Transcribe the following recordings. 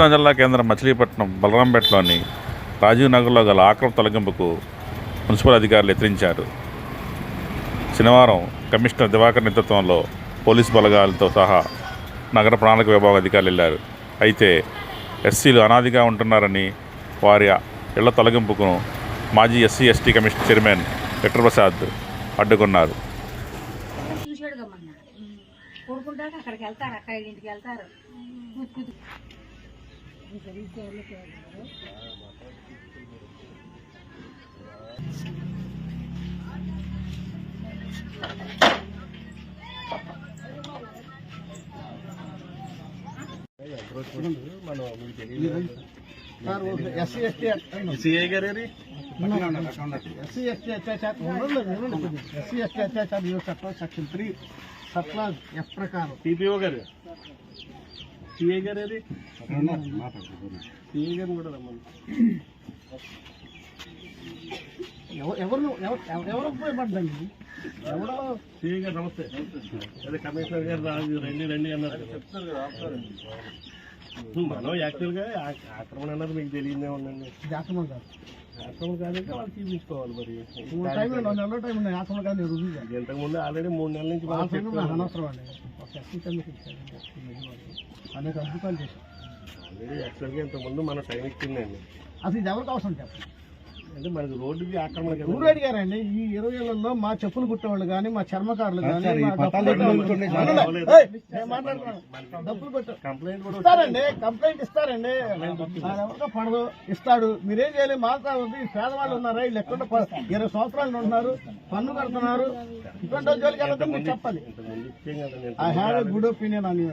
కృష్ణా జిల్లా కేంద్రం మచిలీపట్నం బలరాంపేటలోని రాజీవ్ నగర్లో గల ఆక్రమ తొలగింపుకు మున్సిపల్ అధికారులు ఎత్తిరించారు శనివారం కమిషనర్ దివాకర్ నేతృత్వంలో పోలీసు బలగాలతో సహా నగర ప్రణాళిక విభాగ అధికారులు వెళ్ళారు అయితే ఎస్సీలు అనాదిగా ఉంటున్నారని వారి ఇళ్ళ తొలగింపుకు మాజీ SC ST commission chairman Victor Prasad అడ్డుకున్నారు. అక్కడికి వెళ్తారు ఎస్సీ ఎస్టీ సిఐ గారు ఎస్సీ ఎస్టీ అత్యాచారం ఎస్సీ ఎస్టీ అత్యాచారం section three sub clause F ప్రకారం టీపీఓ గారు సిఐ గారు అది సిఐ గారిని కూడా రమ్మని. ఎవ- ఎవరు ఎవరు ఎవరు ఉపయోగపడ్డండి గారు నమస్తే. అదే కమిషనర్ గారు రాజు రండి రండి అన్నారు. మనం యాక్చువల్గా ఆ- ఆక్రమణ అన్నది మీకు తెలియదే ఉందండి. జాతమం కాదు. ఆక్రమణ కాదంటే వాళ్ళు చూపించుకోవాలి మరి. టైం రెండు నెలల టైం ఉన్నాయి. జాతమం కాదు ఆల్రెడీ మూడు నెలల నుంచి. అనవసరం అండి. ఇచ్చారు. అనేక అద్భుతాలు చేశారు. మన టైం ఇచ్చిందండి. అసలు ఇది ఎవరికి అవసరం చెప్పండి? అంటే మనకి రోడ్డుకి ఆక్రమణ అడిగారండి ఈ ఇరవై ఏళ్ళలో మా చెప్పులు కుట్టేవాళ్ళు కానీ మా చర్మకారులు కానీ మా డబ్బులు ఇస్తారండి కంప్లైంట్ ఇస్తారండి. పడదు. ఇస్తాడు. మీరేం చేయాలి? మాతా ఉంది పేదవాళ్ళు ఉన్నారా? వీళ్ళు ఎక్కడ ఇరవై సంవత్సరాలు ఉంటున్నారు పన్ను కడుతున్నారు. ఇటువంటి జోలికి వెళ్ళదు మీరు చెప్పాలి. I have a good opinion అని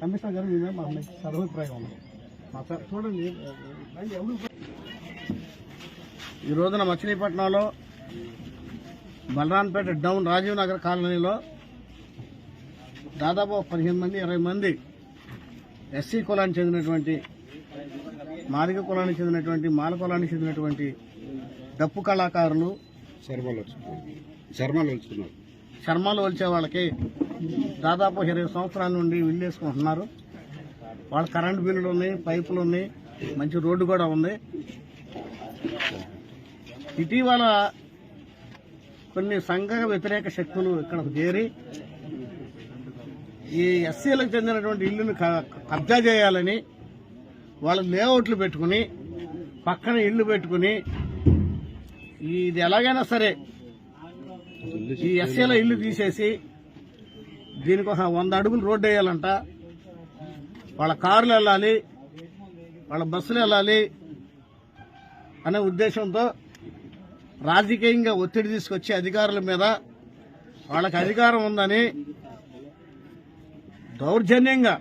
కమిషనర్ గారు మీ మీద మంచి సర్వాభిప్రాయం ఉంది. మా సార్ చూడండి ఎవరు- ఈ రోజున మచిలీపట్నంలో బలరాన్పేట డౌన్ రాజీవ్ నగర్ కాలనీలో దాదాపు పదిహేను మంది ఇరవై మంది ఎస్సీ కులానికి చెందినటువంటి మాదిగ కులానికి చెందినటువంటి మాల కులానికి చెందినటువంటి డప్పు కళాకారులు శర్మలు వచ్చుకున్నారు. చర్మాలు వచ్చే వాళ్ళకి దాదాపు ఇరవై సంవత్సరాల నుండి విల్లేసుకుంటున్నారు వాళ్ళ కరెంట్ బిల్లులు ఉన్నాయి పైపులు ఉన్నాయి మంచి రోడ్డు కూడా ఉంది. ఇటీవల కొన్ని సంఘ వ్యతిరేక శక్తులు ఇక్కడకు చేరి ఈ ఎస్సీలకు చెందినటువంటి ఇల్లును కబ్జా చేయాలని వాళ్ళు లేఅవుట్లు పెట్టుకుని పక్కన ఇల్లు పెట్టుకుని ఇది ఎలాగైనా సరే ఈ ఎస్సీల ఇల్లు తీసేసి దీనికి ఒక వంద అడుగులు రోడ్డు వేయాలంట. వాళ్ళ కార్లు వెళ్ళాలి వాళ్ళ బస్సులు వెళ్ళాలి అనే ఉద్దేశంతో రాజకీయంగా ఒత్తిడి తీసుకొచ్చి అధికారుల మీద వాళ్ళకి అధికారం ఉందని దౌర్జన్యంగా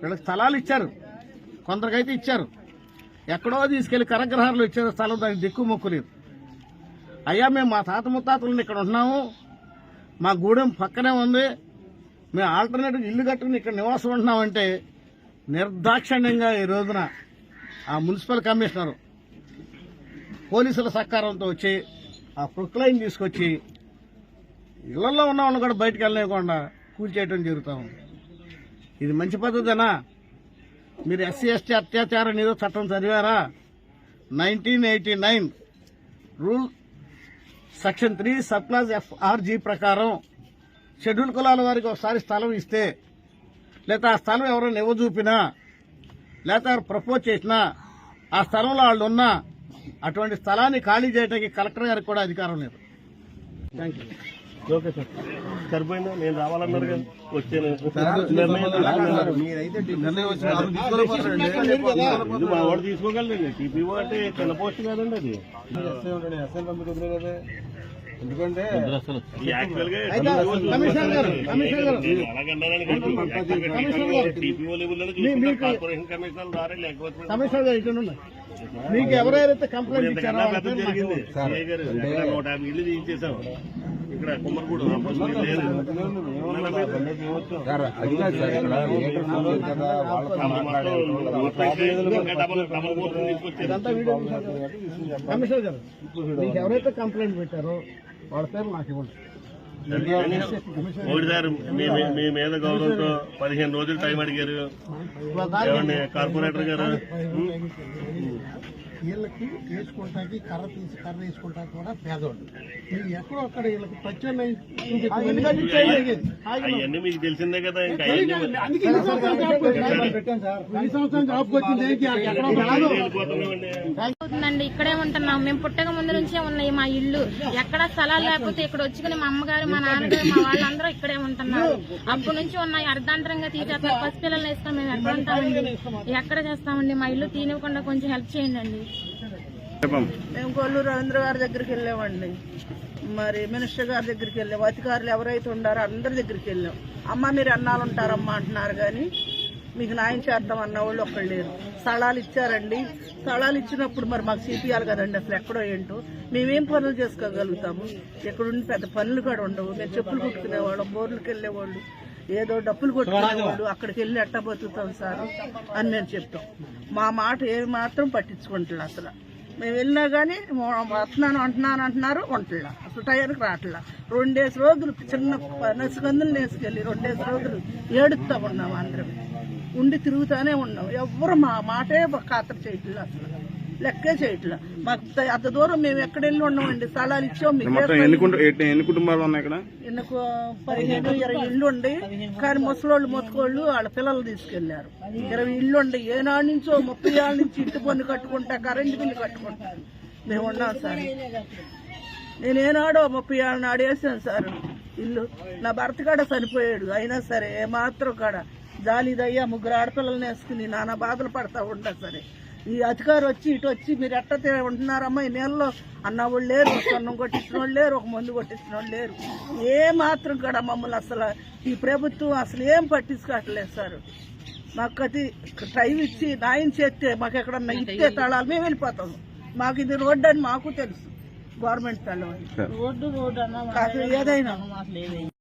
వీళ్ళకి స్థలాలు ఇచ్చారు. కొందరికైతే ఇచ్చారు. ఎక్కడో తీసుకెళ్ళి కరగ్రహాలు ఇచ్చారు స్థలం దానికి దిక్కు మొక్కు లేదు. అయ్యా మేము మా తాత ముత్తాతలు ఇక్కడ ఉంటున్నాము మా గూడెం పక్కనే ఉంది. మేము ఆల్టర్నేటివ్ ఇల్లు కట్టుకుని ఇక్కడ నివాసం ఉంటున్నామంటే నిర్దాక్షిణ్యంగా ఈ రోజున ఆ మున్సిపల్ కమిషనరు పోలీసుల సహకారంతో వచ్చి ఆ ప్రొక్లైన్ తీసుకొచ్చి ఇళ్ళలో ఉన్నవాళ్ళని కూడా బయటకు వెళ్ళలేకుండా కూల్చేయటం జరుగుతూ ఉంది. ఇది మంచి పద్ధతినా? మీరు ఎస్సీ ఎస్టీ అత్యాచార నిరోధ చట్టం చదివారా? Nineteen eighty nine rule section three sub clause FRG ప్రకారం షెడ్యూల్ కులాల వారికి ఒకసారి స్థలం ఇస్తే లేదా ఆ స్థలం ఎవరైనా ఇవ్వజూపినా లేదా ఎవరు ప్రపోజ్ చేసినా ఆ స్థలంలో వాళ్ళు ఉన్నా అటువంటి స్థలాన్ని ఖాళీ చేయడానికి కలెక్టర్ గారికి కూడా అధికారం లేదు. థ్యాంక్ యూ ఓకే సార్ సరిపోయిందా? నేను రావాలన్నారు కదా. వచ్చాను నిర్ణయం ఇది మా వాడు తీసుకోగలండి టీపీఓ అంటే చిన్న పోస్ట్ కాదండి అది. ఎందుకంటే ఈ యాక్చువల్గా అయితే కమిషనర్ గారు ఇటు మీకు ఎవరైతే కంప్లైంట్ ఇచ్చారో జరిగింది. నూట యాభై ఇల్లు తీయించేసాం ఇక్కడ కుమ్మరిగూడు. కమిషనర్ గారు మీకు ఎవరైతే కంప్లైంట్ పెట్టారో వాళ్ళ పేరు నాకు ఇవ్వండి. ఒకటిసారి మీ మీ- మీద గౌరవంతో పదిహేను రోజులు టైం అడిగారు. కార్పొరేటర్ గారు? వీళ్ళకి వేసుకోవటానికి కర్ర తీసి కర్ర వేసుకోవటానికి కూడా పేదోళ్ళు మీరు ఎక్కడో అక్కడ వీళ్ళకి ప్రత్యామ్నాయం అవన్నీ మీకు తెలిసిందే కదా ఇంకా అవన్నీ అందుకే ఇన్ని సంవత్సరాలు జాబ్కి వచ్చింది. ఇన్ని సంవత్సరాలు జాబ్కి వచ్చింది ఏంటి? ఎక్కడో కాదు. వెళ్ళిపోతున్నామండి. అవుతుందండి ఇక్కడే ఉంటున్నాం. మేము పుట్టక ముందు నుంచే ఉన్నాయి మా ఇల్లు. ఎక్కడ స్థలాలు లేకపోతే ఇక్కడ వచ్చుకుని మా అమ్మగారు మా నాన్నగారు మా వాళ్ళందరూ ఇక్కడే ఉంటున్నారు. అప్పటి నుంచి ఉన్నాయి అర్ధాంతరంగా తీసేస్తారు. పసిపిల్లలు వేస్తాం మేము ఎక్కడ ఉంటామండి ఎక్కడ చేస్తామండి? మా ఇల్లు తీనివ్వకుండా కొంచెం హెల్ప్ చేయండి అండి మేము కొల్లూరు రవీంద్ర గారి దగ్గరికి వెళ్ళామండి. మరి మినిస్టర్ గారి దగ్గరికి వెళ్ళాం. అధికారులు ఎవరైతే ఉండారో అందరి దగ్గరికి వెళ్ళాం. అమ్మ మీరు అన్నాలు ఉంటారమ్మా అంటున్నారు కానీ మీకు న్యాయం చేద్దాం అన్న వాళ్ళు ఒక్కళ్ళు లేరు. స్థలాలు ఇచ్చారండి. స్థలాలు ఇచ్చినప్పుడు మరి మాకు సిపిఆర్ కదండి అసలు ఎక్కడో ఏంటో. మేమేం పనులు చేసుకోగలుగుతాము? ఎక్కడుండి పెద్ద పనులు కూడా ఉండవు. మేము చెప్పులు కుట్టుకునేవాళ్ళం బోర్లకు వెళ్ళేవాళ్ళు ఏదో డబ్బులు కొట్టుకునేవాళ్ళు అక్కడికి వెళ్ళి ఎట్టా బతుకుతాం సార్ అని మేము చెప్తాం. మా మాట ఏ మాత్రం పట్టించుకుంటారు అసలు. మేము వెళ్ళినా కానీ వస్తున్నాను అంటున్నాను అంటున్నారు వంటలా అసలు టైర్కి రావట్లా. రెండేసి రోజులు చిన్న నసుగందులు నేసుకెళ్ళి రెండేసి రోజులు ఏడుస్తా ఉన్నాం అందరం. ఉండి తిరుగుతూనే ఉన్నాం. ఎవ్వరు మా మాటే ఖాతరు చేయట్లేదు అసలు. లెక్కే చేయట్లా మాకు అంత దూరం మేము ఎక్కడ వెళ్ళి ఉన్నామండి? స్థలాలు ఇచ్చాం ఎన్ని కుటుంబాలు ఉన్నాయి ఇక్కడ? ఎన్నకు పదిహేను ఇరవై ఇళ్ళు ఉండి. కానీ ముసలోళ్ళు మొత్తుకోళ్ళు వాళ్ళ పిల్లలు తీసుకెళ్ళారు. ఇరవై ఇళ్ళు ఉండి. ఏనాడు నుంచో ముప్పై ఏళ్ళ నుంచి ఇంటి పన్ను కట్టుకుంటా కరెంటు బిల్లు కట్టుకుంటా. మేము ఉన్నాం సార్. నేను ఏనాడో ముప్పై ఏళ్ళ నాడు వేసాను సార్ ఇల్లు. నా భర్త కాడ చనిపోయాడు. అయినా సరే ఏమాత్రం కాడ. జాలి దయ్యా ముగ్గురు ఆడపిల్లల్ని వేసుకుని నానా బాధలు పడతా ఉంటా సరే. ఈ అధికారి వచ్చి ఇటు వచ్చి మీరు ఎట్ట తే- ఉంటున్నారమ్మా ఈ నెలలో అన్న వాళ్ళు లేరు సొన్నం కొట్టించిన వాళ్ళు లేరు ఒక మందు కొట్టించిన వాళ్ళు లేరు. ఏ మాత్రం కూడా మమ్మల్ని అసలు ఈ ప్రభుత్వం అసలు ఏం పట్టించుకోవట్లేదు సార్. మాకు అది టైం ఇచ్చి న్యాయం చేస్తే మాకు ఎక్కడన్నా ఇస్తే తళాలు మేము వెళ్ళిపోతాము మాకు ఇది రోడ్డు అని మాకు తెలుసు గవర్నమెంట్ స్థలం అని. కాదు ఏదైనా.